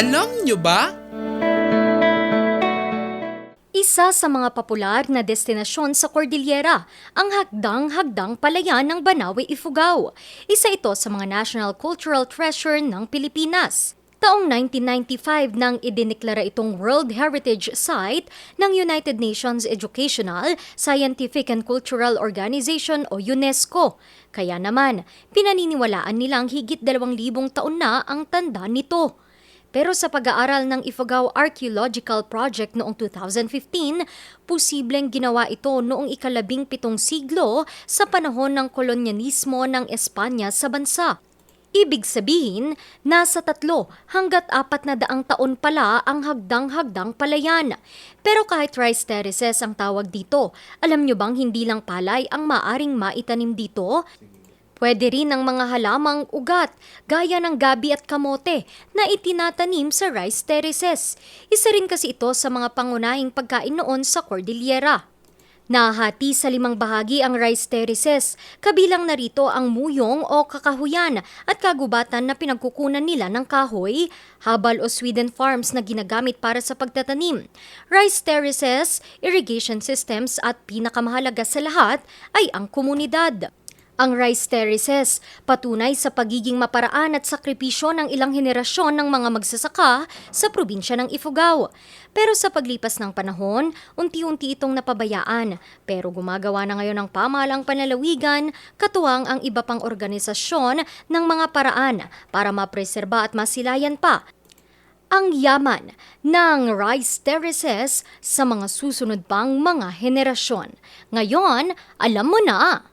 Alam nyo ba? Isa sa mga popular na destinasyon sa Cordillera, ang Hagdang-Hagdang Palayan ng Banawe, Ifugao. Isa ito sa mga National Cultural Treasure ng Pilipinas. Taong 1995 nang idineklara itong World Heritage Site ng United Nations Educational, Scientific and Cultural Organization o UNESCO. Kaya naman, pinaniniwalaan nilang higit dalawang libong taon na ang tanda nito. Pero sa pag-aaral ng Ifugao Archaeological Project noong 2015, posibleng ginawa ito noong ikalabing pitong siglo sa panahon ng kolonyalismo ng Espanya sa bansa. Ibig sabihin, nasa tatlo hanggat apat na daang taon pala ang hagdang-hagdang palayan. Pero kahit rice terraces ang tawag dito, alam nyo bang hindi lang palay ang maaring maitanim dito? Pwede rin ang mga halamang ugat, gaya ng gabi at kamote, na itinatanim sa rice terraces. Isa rin kasi ito sa mga pangunahing pagkain noon sa Cordillera. Nahati sa limang bahagi ang rice terraces, kabilang narito ang muyong o kakahuyan at kagubatan na pinagkukunan nila ng kahoy, habal o Sweden farms na ginagamit para sa pagtatanim. Rice terraces, irrigation systems at pinakamahalaga sa lahat ay ang komunidad. Ang rice terraces, patunay sa pagiging maparaan at sakripisyo ng ilang henerasyon ng mga magsasaka sa probinsya ng Ifugao. Pero sa paglipas ng panahon, unti-unti itong napabayaan. Pero gumagawa na ngayon ng pamahalang panlalawigan, katuwang ang iba pang organisasyon ng mga paraan para mapreserba at masilayan pa ang yaman ng rice terraces sa mga susunod pang mga henerasyon. Ngayon, alam mo na!